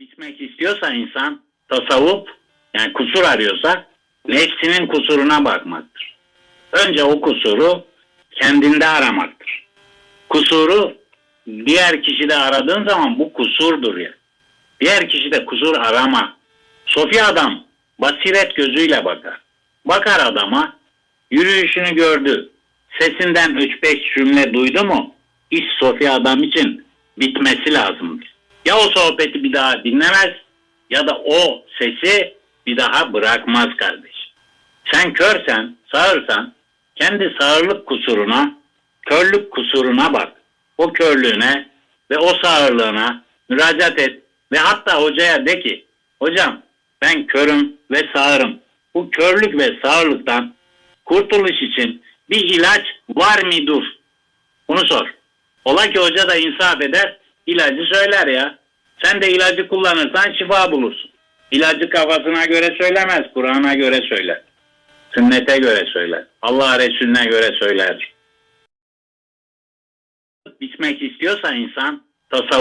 bitmek istiyorsa insan tasavvuf yani kusur arıyorsa nefsinin kusuruna bakmaktır. Önce o kusuru kendinde aramaktır. Kusuru diğer kişide aradığın zaman bu kusurdur ya. Diğer kişide kusur arama. Sofi adam basiret gözüyle bakar. Bakar adama yürüyüşünü gördü. Sesinden 3-5 cümle duydu mu? İş Sofi adam için bitmesi lazımdır. Ya o sohbeti bir daha dinlemez ya da o sesi bir daha bırakmaz kardeş. Sen körsen, sağırsan kendi sağırlık kusuruna, körlük kusuruna bak. O körlüğüne ve o sağırlığına müracaat et ve hatta hocaya de ki hocam ben körüm ve sağırım. Bu körlük ve sağırlıktan kurtuluş için bir ilaç var mıdır? Bunu sor. Ola ki hoca da insaf eder, ilacı söyler ya. Sen de ilacı kullanırsan şifa bulursun. İlacı kafasına göre söylemez, Kur'an'a göre söyler. Sünnete göre söyler. Allah Resulüne göre söyler. Bitmek istiyorsa insan tasavvuf